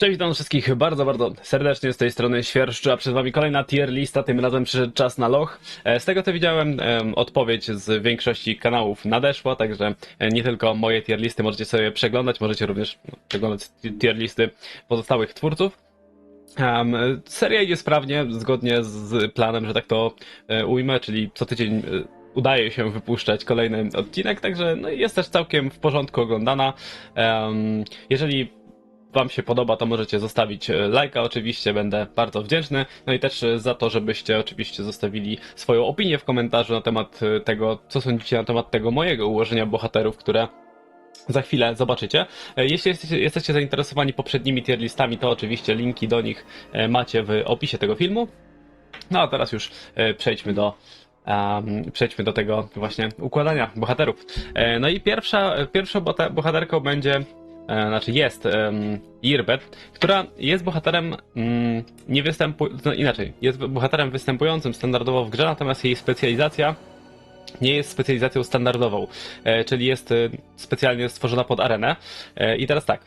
Cześć, witam wszystkich bardzo, bardzo serdecznie z tej strony Świerszczu, a przed wami kolejna tier lista, tym razem przyszedł czas na loch. E, Z tego co widziałem, em, odpowiedź z większości kanałów nadeszła, także e, nie tylko moje tier listy możecie sobie przeglądać, możecie również no, przeglądać tier listy pozostałych twórców. Um, seria idzie sprawnie, zgodnie z planem, że tak to e, ujmę, czyli co tydzień udaje się wypuszczać kolejny odcinek, także no, jest też całkiem w porządku oglądana. Em, jeżeli Wam się podoba, to możecie zostawić e, lajka, oczywiście będę bardzo wdzięczny. No i też e, za to, żebyście oczywiście zostawili swoją opinię w komentarzu na temat e, tego, co sądzicie na temat tego mojego ułożenia bohaterów, które za chwilę zobaczycie. Jeśli jesteście, jesteście zainteresowani poprzednimi tier listami, to oczywiście linki do nich macie w opisie tego filmu. No a teraz już przejdźmy do um, przejdźmy do tego właśnie układania bohaterów. E, no i pierwsza, pierwszą bohaterką będzie e, znaczy jest um, Irbet, która jest bohaterem mm, nie występu... no inaczej, jest bohaterem występującym standardowo w grze, natomiast jej specjalizacja nie jest specjalizacją standardową, e, czyli jest e, specjalnie stworzona pod arenę. E, I teraz tak.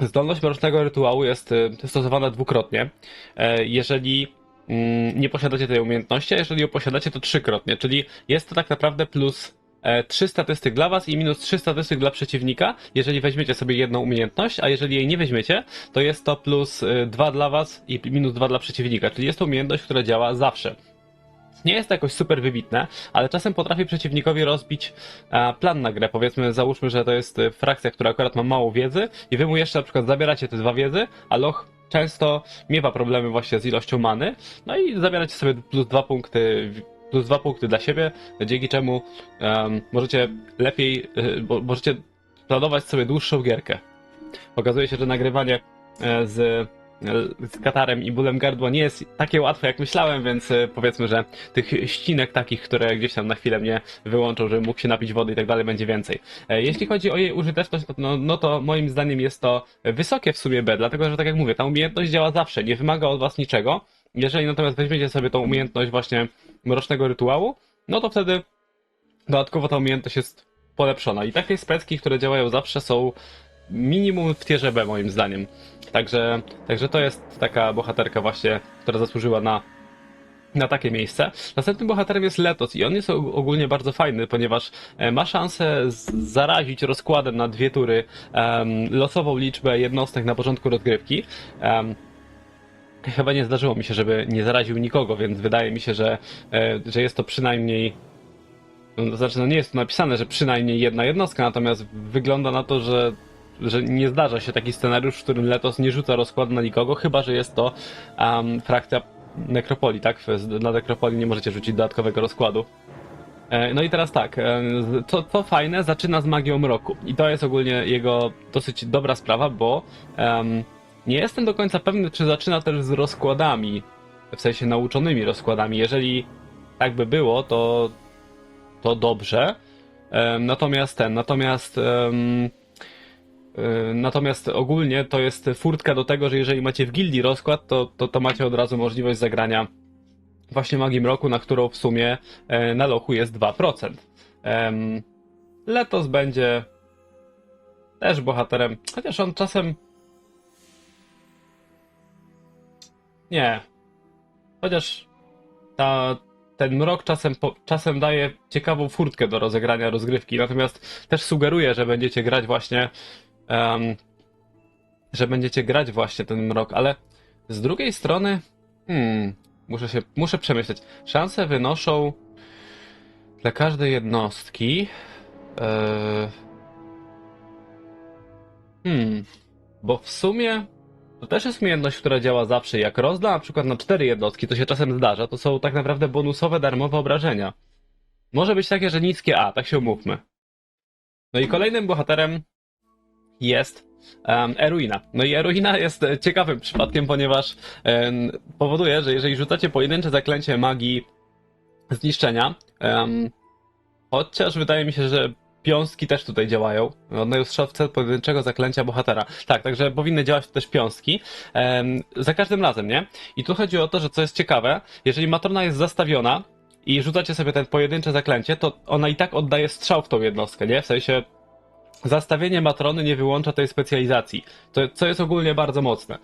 Zdolność mrocznego rytuału jest e, stosowana dwukrotnie. E, Jeżeli mm, nie posiadacie tej umiejętności, a jeżeli ją posiadacie, to trzykrotnie, czyli jest to tak naprawdę plus e, 3 statystyk dla was i minus 3 statystyk dla przeciwnika, jeżeli weźmiecie sobie jedną umiejętność, a jeżeli jej nie weźmiecie, to jest to plus 2 dla was i minus 2 dla przeciwnika, czyli jest to umiejętność, która działa zawsze. Nie jest to jakoś super wybitne, ale czasem potrafi przeciwnikowi rozbić e, plan na grę. Powiedzmy, załóżmy, że to jest e, frakcja, która akurat ma mało wiedzy i wy mu jeszcze na przykład zabieracie te dwa wiedzy, a Loch często miewa problemy właśnie z ilością many, no i zabieracie sobie plus dwa punkty plus dwa punkty dla siebie, dzięki czemu em, możecie lepiej, e, bo, możecie planować sobie dłuższą gierkę. Okazuje się, że nagrywanie e, z, e, z Katarem i bólem gardła nie jest takie łatwe jak myślałem, więc powiedzmy, że tych ścinek takich, które gdzieś tam na chwilę mnie wyłączą, żebym mógł się napić wody i tak dalej, będzie więcej. Jeśli chodzi o jej użyteczność, no, no, no to moim zdaniem jest to wysokie w sumie B, dlatego że tak jak mówię, ta umiejętność działa zawsze, nie wymaga od was niczego. Jeżeli natomiast weźmiecie sobie tą umiejętność właśnie mrocznego rytuału, no to wtedy dodatkowo ta umiejętność jest polepszona. I takie specki, które działają zawsze są minimum w tierze B moim zdaniem. Także, także to jest taka bohaterka właśnie, która zasłużyła na, na takie miejsce. Następnym bohaterem jest Letos i on jest og- ogólnie bardzo fajny, ponieważ e, ma szansę zarazić rozkładem na dwie tury em, losową liczbę jednostek na początku rozgrywki. Em, Chyba nie zdarzyło mi się, żeby nie zaraził nikogo, więc wydaje mi się, że, e, że jest to przynajmniej no, to znaczy, no nie jest tu napisane, że przynajmniej jedna jednostka, natomiast wygląda na to, że, że nie zdarza się taki scenariusz, w którym Letos nie rzuca rozkładu na nikogo, chyba że jest to um, frakcja nekropolii, tak? Na nekropolii nie możecie rzucić dodatkowego rozkładu. E, No i teraz tak, e, co, co fajne, zaczyna z magią mroku. I to jest ogólnie jego dosyć dobra sprawa, bo em, nie jestem do końca pewny, czy zaczyna też z rozkładami, w sensie nauczonymi rozkładami. Jeżeli tak by było, to, to dobrze. Natomiast ten, natomiast y, Natomiast ogólnie to jest furtka do tego, że jeżeli macie w gildii rozkład, to, to, to macie od razu możliwość zagrania właśnie magii mroku, na którą w sumie e, na lochu jest 2%. Em, Letos będzie też bohaterem, chociaż on czasem. Nie. Chociaż ta, ten mrok czasem, po, czasem daje ciekawą furtkę do rozegrania rozgrywki, natomiast też sugeruje, że będziecie grać właśnie. em, że będziecie grać właśnie ten mrok, ale z drugiej strony. Hmm, muszę się. Muszę przemyśleć. Szanse wynoszą dla każdej jednostki. e, Hmm, bo w sumie to też jest umiejętność, która działa zawsze. Jak rozda na przykład na cztery jednostki, to się czasem zdarza, to są tak naprawdę bonusowe, darmowe obrażenia. Może być takie, że niskie A, tak się umówmy. No i kolejnym bohaterem jest um, Eruina. No i Eruina jest e, ciekawym przypadkiem, ponieważ em, powoduje, że jeżeli rzucacie pojedyncze zaklęcie magii zniszczenia, em, chociaż wydaje mi się, że piąstki też tutaj działają. W cel pojedynczego zaklęcia bohatera. Tak, także powinny działać też piąstki. Em, za każdym razem, nie? I tu chodzi o to, że co jest ciekawe, jeżeli matrona jest zastawiona i rzucacie sobie ten pojedyncze zaklęcie, to ona i tak oddaje strzał w tą jednostkę, nie? W sensie zastawienie matrony nie wyłącza tej specjalizacji, to, co jest ogólnie bardzo mocne.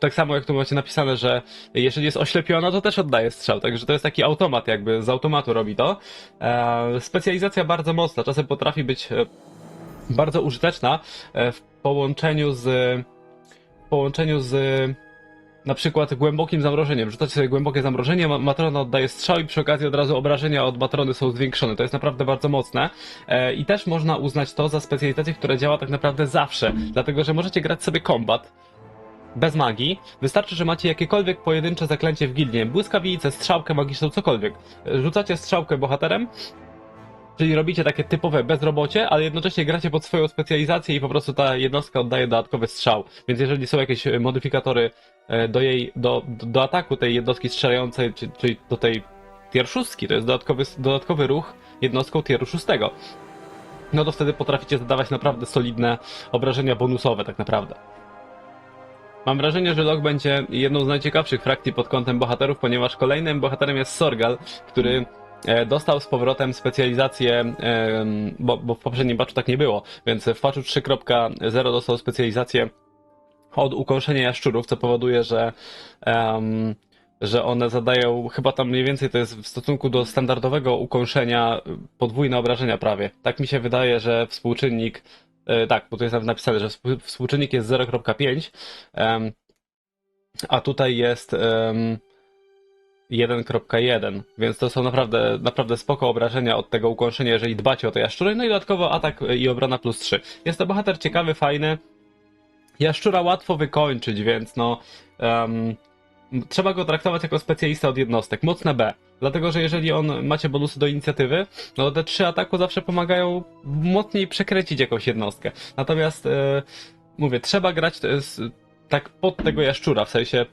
Tak samo jak tu macie napisane, że jeżeli jest oślepiona, to też oddaje strzał, także to jest taki automat, jakby z automatu robi to. Eee, specjalizacja bardzo mocna, czasem potrafi być e, bardzo użyteczna e, w połączeniu z w połączeniu z na przykład głębokim zamrożeniem. Rzucacie sobie głębokie zamrożenie, ma- matrona oddaje strzał i przy okazji od razu obrażenia od matrony są zwiększone. To jest naprawdę bardzo mocne. E, I też można uznać to za specjalizację, która działa tak naprawdę zawsze. Dlatego, że możecie grać sobie kombat bez magii. Wystarczy, że macie jakiekolwiek pojedyncze zaklęcie w gildie. Błyskawice, strzałkę magiczną, cokolwiek. E, Rzucacie strzałkę bohaterem, Czyli robicie takie typowe bezrobocie, ale jednocześnie gracie pod swoją specjalizację i po prostu ta jednostka oddaje dodatkowy strzał. Więc jeżeli są jakieś e, modyfikatory e, do jej, do, do, ataku tej jednostki strzelającej, czy- czyli do tej tier 6, to jest dodatkowy, dodatkowy ruch jednostką tieru 6. No to wtedy potraficie zadawać naprawdę solidne obrażenia bonusowe tak naprawdę. Mam wrażenie, że Lok będzie jedną z najciekawszych frakcji pod kątem bohaterów, ponieważ kolejnym bohaterem jest Sorgal, który dostał z powrotem specjalizację, bo, bo w poprzednim patchu tak nie było, więc w patchu 3.0 dostał specjalizację od ukąszenia jaszczurów, co powoduje, że em, że one zadają, chyba tam mniej więcej to jest w stosunku do standardowego ukąszenia podwójne obrażenia prawie. Tak mi się wydaje, że współczynnik, e, tak, bo tu jest napisane, że współ- współczynnik jest 0.5, em, a tutaj jest 1.1, więc to są naprawdę, naprawdę spoko obrażenia od tego ukąszenia, jeżeli dbacie o te jaszczury, no i dodatkowo atak i obrona plus 3. Jest to bohater ciekawy, fajny, jaszczura łatwo wykończyć, więc no em, trzeba go traktować jako specjalista od jednostek, mocne B. Dlatego, że jeżeli on macie bonusy do inicjatywy, no te trzy ataku zawsze pomagają mocniej przekręcić jakąś jednostkę. Natomiast e, mówię, trzeba grać tak pod tego jaszczura, w sensie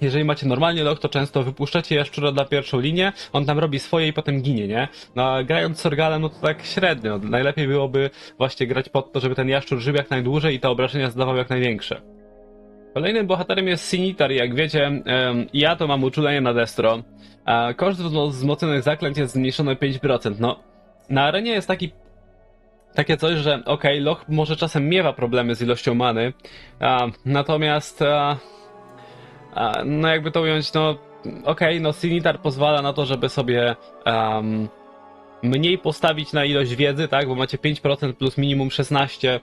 jeżeli macie normalnie log, to często wypuszczacie jaszczura na pierwszą linię, on tam robi swoje i potem ginie, nie? No a grając Sorgalem, no to tak średnio. Najlepiej byłoby właśnie grać pod to, żeby ten jaszczur żył jak najdłużej i te obrażenia zdawał jak największe. Kolejnym bohaterem jest Sinitar, jak wiecie, ja to mam uczulenie na destro, koszt wzmo- wzmocnionych zaklęć jest zmniejszony o 5%. No, na arenie jest taki takie coś, że okej, Loch może czasem miewa problemy z ilością many, natomiast no jakby to ująć, no okej, no Sinitar pozwala na to, żeby sobie em, mniej postawić na ilość wiedzy, tak, bo macie 5% plus minimum 16,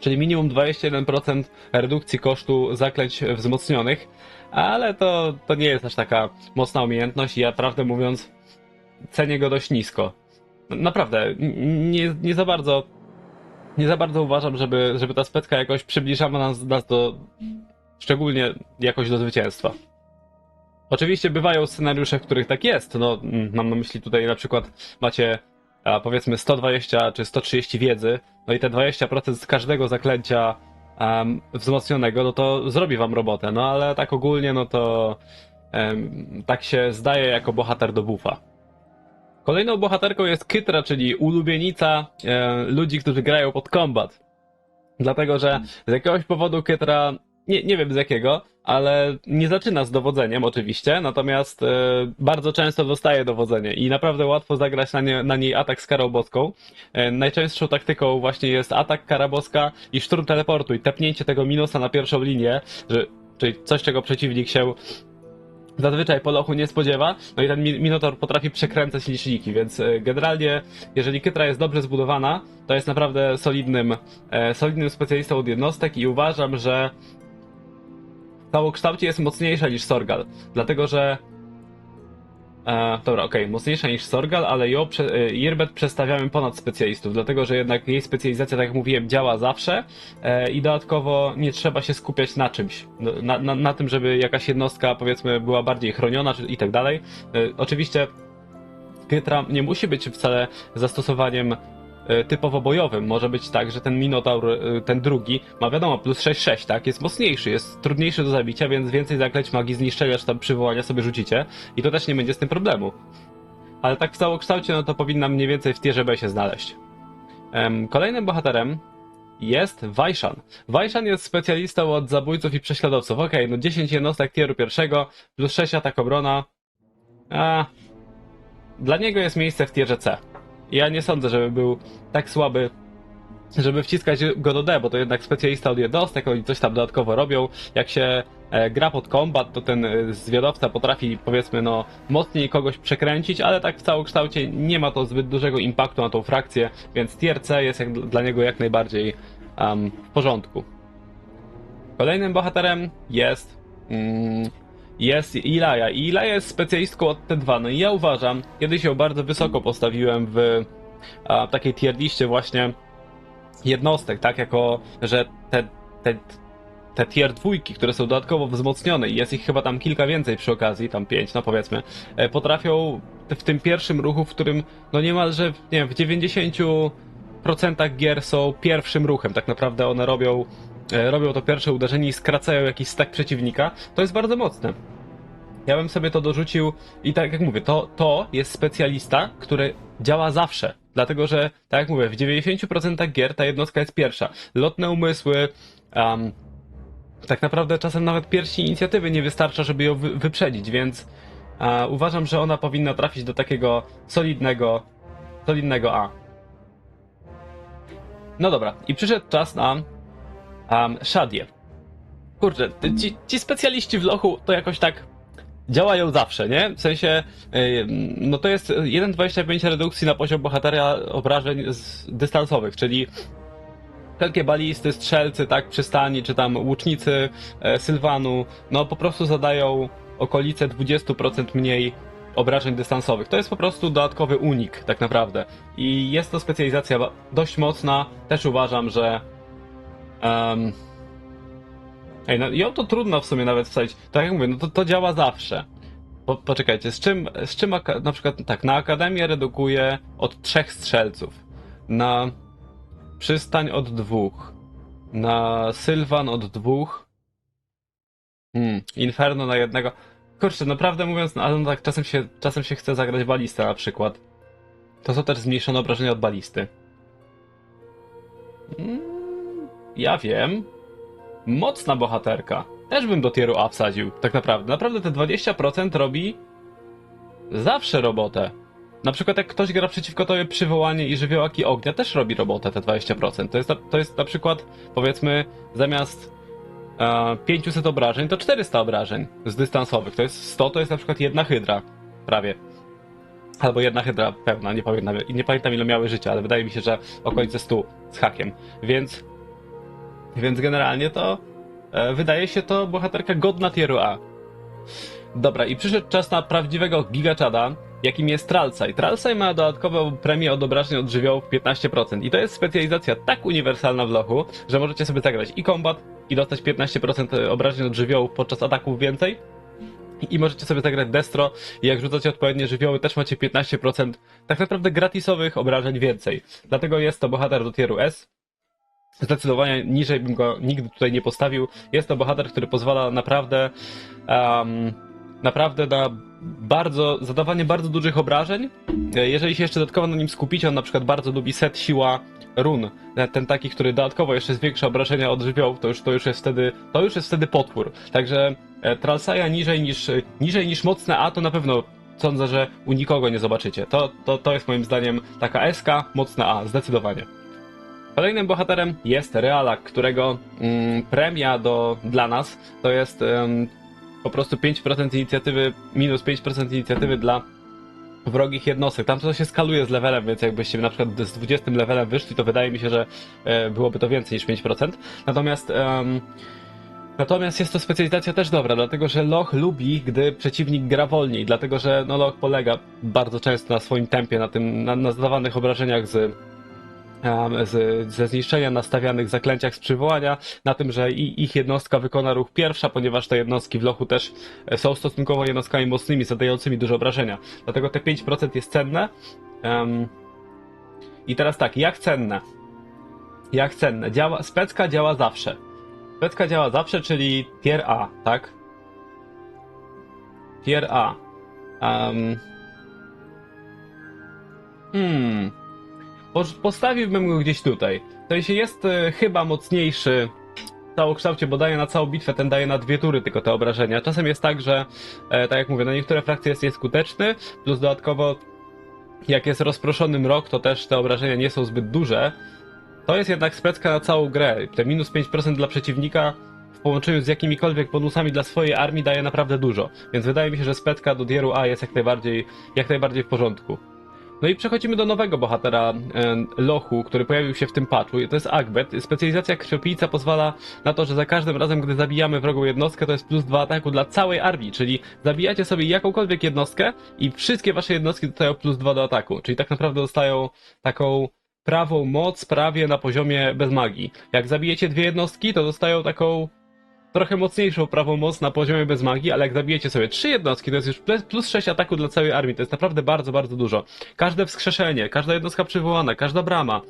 czyli minimum 21% redukcji kosztu zaklęć wzmocnionych, ale to, to nie jest aż taka mocna umiejętność i ja prawdę mówiąc cenię go dość nisko. Naprawdę, nie, nie za bardzo nie za bardzo uważam, żeby, żeby ta specka jakoś przybliżała nas, nas do szczególnie jakoś do zwycięstwa. Oczywiście bywają scenariusze, w których tak jest. No, mam na myśli tutaj na przykład macie a, powiedzmy 120 czy 130 wiedzy, no i te 20% z każdego zaklęcia em, wzmocnionego, no to zrobi wam robotę. No ale tak ogólnie, no to em, tak się zdaje jako bohater do buffa. Kolejną bohaterką jest Kytra, czyli ulubienica e, ludzi, którzy grają pod kombat. Dlatego, że z jakiegoś powodu Kytra, nie, nie wiem z jakiego, ale nie zaczyna z dowodzeniem oczywiście, natomiast e, bardzo często dostaje dowodzenie i naprawdę łatwo zagrać na, nie, na niej atak z karą boską. E, najczęstszą taktyką właśnie jest atak kara boska i szturm teleportu i tepnięcie tego minusa na pierwszą linię, że, czyli coś, czego przeciwnik się zazwyczaj po lochu nie spodziewa, no i ten Mi- Minotaur potrafi przekręcać liczniki, więc e, generalnie, jeżeli Kytra jest dobrze zbudowana, to jest naprawdę solidnym, solidnym specjalistą od jednostek i uważam, że całokształcie jest mocniejsza niż Sorgal, dlatego że E, dobra, okej, mocniejsza niż Sorgal, ale ją prze, e, Irbet przestawiamy ponad specjalistów, dlatego że jednak jej specjalizacja, tak jak mówiłem, działa zawsze e, i dodatkowo nie trzeba się skupiać na czymś. No, Na, na, na tym, żeby jakaś jednostka, powiedzmy, była bardziej chroniona czy, i tak dalej. E, oczywiście Kytra nie musi być wcale zastosowaniem e, typowo bojowym. Może być tak, że ten Minotaur, e, ten drugi, ma wiadomo, plus 6-6, tak? Jest mocniejszy, jest trudniejszy do zabicia, więc więcej zaklęć magii zniszczenia czy tam przywołania sobie rzucicie i to też nie będzie z tym problemu. Ale tak w całokształcie, no to powinna mniej więcej w tierze B się znaleźć. Kolejnym bohaterem jest Wajszan. Wajszan jest specjalistą od zabójców i prześladowców. Okej, no 10 jednostek tieru pierwszego, plus 6 atak obrona. A, dla niego jest miejsce w tierze C. ja nie sądzę, żeby był tak słaby, żeby wciskać go do D, bo to jednak specjalista od jednostek, oni coś tam dodatkowo robią. Jak się e, gra pod kombat, to ten e, zwiadowca potrafi, powiedzmy, no, mocniej kogoś przekręcić, ale tak w całokształcie nie ma to zbyt dużego impaktu na tą frakcję, więc tier C jest jak, dla niego jak najbardziej em, w porządku. Kolejnym bohaterem jest. Mm, jest Ilaja. I Ilaja jest specjalistką od T2. No i ja uważam, kiedyś ją bardzo wysoko postawiłem w a, takiej tier liście właśnie jednostek, tak? Jako, że te, te, te tier dwójki, które są dodatkowo wzmocnione i jest ich chyba tam kilka więcej przy okazji, tam pięć, no powiedzmy, e, potrafią w tym pierwszym ruchu, w którym no niemalże, nie wiem, w 90% gier są pierwszym ruchem. Tak naprawdę one robią, robią to pierwsze uderzenie i skracają jakiś stack przeciwnika. To jest bardzo mocne. Ja bym sobie to dorzucił i tak jak mówię, to, to jest specjalista, który działa zawsze. Dlatego, że tak jak mówię, w 90% gier ta jednostka jest pierwsza. Lotne umysły, um, tak naprawdę czasem nawet pierwsi inicjatywy nie wystarcza, żeby ją wy wyprzedzić, więc e, uważam, że ona powinna trafić do takiego solidnego, solidnego A. No dobra, i przyszedł czas na um, Shadię. Kurczę, ci, ci specjaliści w lochu to jakoś tak działają zawsze, nie? W sensie, y, no to jest 1,25 redukcji na poziom bohatera obrażeń dystansowych, czyli wszelkie balisty, strzelcy, tak, przystani, czy tam łucznicy e, Sylwanu, no po prostu zadają okolice 20% mniej obrażeń dystansowych. To jest po prostu dodatkowy unik, tak naprawdę. I jest to specjalizacja dość mocna. Też uważam, że. Em, Ej, no ją to trudno w sumie nawet wsadzić. Tak jak mówię, no to, to działa zawsze. Po, poczekajcie, z czym, z czym na przykład tak, na Akademię redukuje od trzech strzelców. Na przystań od dwóch. Na Sylwan od dwóch. Hmm, Inferno na jednego. Kurczę, naprawdę mówiąc, no, ale no tak, czasem się, czasem się chce zagrać balistę na przykład. To są też zmniejszone obrażenia od balisty. Mm, ja wiem. Mocna bohaterka. Też bym do tieru A wsadził, tak naprawdę. Naprawdę te 20% robi zawsze robotę. Na przykład jak ktoś gra przeciwko tobie przywołanie i żywiołaki ognia, też robi robotę te 20%. To jest na, to jest na przykład, powiedzmy, zamiast e, 500 obrażeń, to 400 obrażeń z dystansowych. To jest 100, to jest na przykład jedna hydra. Prawie. Albo jedna hydra pełna, nie pamiętam, nie pamiętam ile miały życia, ale wydaje mi się, że okolice 100 z hakiem. Więc więc generalnie to e, wydaje się to bohaterka godna tieru A. Dobra, i przyszedł czas na prawdziwego gigaczada, jakim jest Tralsaj. Tralsaj ma dodatkową premię od obrażeń od żywiołów 15%. I to jest specjalizacja tak uniwersalna w lochu, że możecie sobie zagrać i kombat, i dostać 15% obrażeń od żywiołów podczas ataków więcej. I możecie sobie zagrać Destro i jak rzucacie odpowiednie żywioły, też macie 15% tak naprawdę gratisowych obrażeń więcej. Dlatego jest to bohater do tieru S. Zdecydowanie niżej bym go nigdy tutaj nie postawił. Jest to bohater, który pozwala naprawdę, um, naprawdę na bardzo, zadawanie bardzo dużych obrażeń. E, Jeżeli się jeszcze dodatkowo na nim skupicie, on na przykład bardzo lubi set siła run. E, Ten taki, który dodatkowo jeszcze zwiększa obrażenia od żywiołów, to już, to już jest wtedy, to już jest wtedy potwór. Także e, Tralsaja niżej niż, niżej niż mocne A to na pewno sądzę, że u nikogo nie zobaczycie. To, to, to jest moim zdaniem taka SK, mocna A, zdecydowanie. Kolejnym bohaterem jest Realak, którego mm, premia do, dla nas to jest po prostu 5% inicjatywy, minus 5% inicjatywy dla wrogich jednostek. Tam to się skaluje z levelem, więc jakbyście na przykład z 20 levelem wyszli, to wydaje mi się, że e, byłoby to więcej niż 5%. Natomiast em, Natomiast jest to specjalizacja też dobra, dlatego że Loch lubi, gdy przeciwnik gra wolniej, dlatego że no, Loch polega bardzo często na swoim tempie, na tym, na, na zadawanych obrażeniach z, z, ze zniszczenia, nastawianych zaklęciach z przywołania, na tym, że i, ich jednostka wykona ruch pierwsza, ponieważ te jednostki w lochu też e, są stosunkowo jednostkami mocnymi, zadającymi duże obrażenia. Dlatego te 5% jest cenne. Em, I teraz tak, jak cenne? Jak cenne? Działa, specka działa zawsze. Specka działa zawsze, czyli tier A, tak? Tier A. Em, Hmm. Po- Postawiłbym go gdzieś tutaj. To jeśli jest e, chyba mocniejszy w całokształcie, bo daje na całą bitwę, ten daje na dwie tury tylko te obrażenia. Czasem jest tak, że, e, tak jak mówię, na niektóre frakcje jest nieskuteczny, plus dodatkowo jak jest rozproszony mrok, to też te obrażenia nie są zbyt duże. To jest jednak specka na całą grę. Te minus 5% dla przeciwnika w połączeniu z jakimikolwiek bonusami dla swojej armii daje naprawdę dużo. Więc wydaje mi się, że specka do Dieru A jest jak najbardziej, jak najbardziej w porządku. No i przechodzimy do nowego bohatera e, Lochu, który pojawił się w tym patchu. To jest Agbet. Specjalizacja krwiopijca pozwala na to, że za każdym razem, gdy zabijamy wrogą jednostkę, to jest plus 2 ataku dla całej armii, czyli zabijacie sobie jakąkolwiek jednostkę i wszystkie wasze jednostki dostają plus 2 do ataku. Czyli tak naprawdę dostają taką prawą moc prawie na poziomie bez magii. Jak zabijecie dwie jednostki, to dostają taką trochę mocniejszą prawą moc na poziomie bez magii, ale jak zabijecie sobie trzy jednostki, to jest już plus- plus 6 ataku dla całej armii. To jest naprawdę bardzo, bardzo dużo. Każde wskrzeszenie, każda jednostka przywołana, każda brama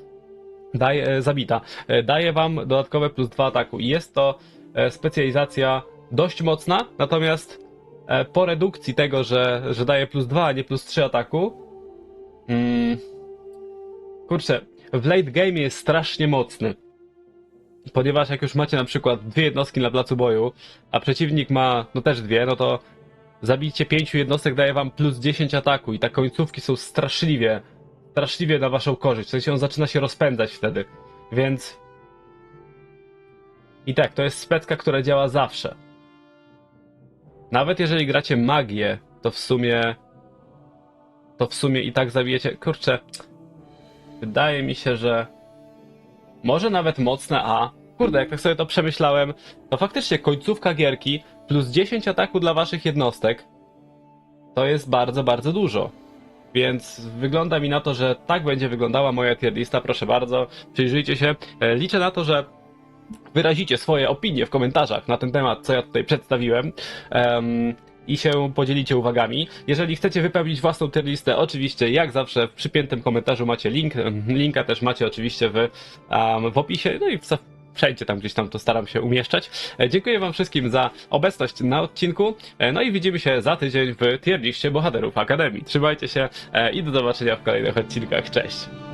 daje, e, zabita, e, daje wam dodatkowe plus 2 ataku. I jest to e, specjalizacja dość mocna, natomiast po redukcji tego, że, że daje plus 2, a nie plus 3 ataku, mm, kurczę, w late game jest strasznie mocny. Ponieważ jak już macie na przykład dwie jednostki na placu boju, a przeciwnik ma no też dwie, no to zabicie pięciu jednostek daje wam plus 10 ataku i te końcówki są straszliwie, straszliwie na waszą korzyść. W sensie on zaczyna się rozpędzać wtedy. Więc... I tak, to jest specka, która działa zawsze. Nawet jeżeli gracie magię, to w sumie... To w sumie i tak zabijecie... Kurczę... Wydaje mi się, że... Może nawet mocne A. Kurde, jak tak sobie to przemyślałem, to faktycznie końcówka gierki plus 10 ataku dla waszych jednostek to jest bardzo, bardzo dużo. Więc wygląda mi na to, że tak będzie wyglądała moja tier lista, proszę bardzo, przyjrzyjcie się. E, Liczę na to, że wyrazicie swoje opinie w komentarzach na ten temat, co ja tutaj przedstawiłem. em, i się podzielicie uwagami. Jeżeli chcecie wypełnić własną tier listę, oczywiście, jak zawsze, w przypiętym komentarzu macie link. Linka też macie oczywiście w, em, w opisie, no i w, wszędzie tam gdzieś tam to staram się umieszczać. E, Dziękuję wam wszystkim za obecność na odcinku, e, no i widzimy się za tydzień w tier liście bohaterów Akademii. Trzymajcie się e, i do zobaczenia w kolejnych odcinkach. Cześć!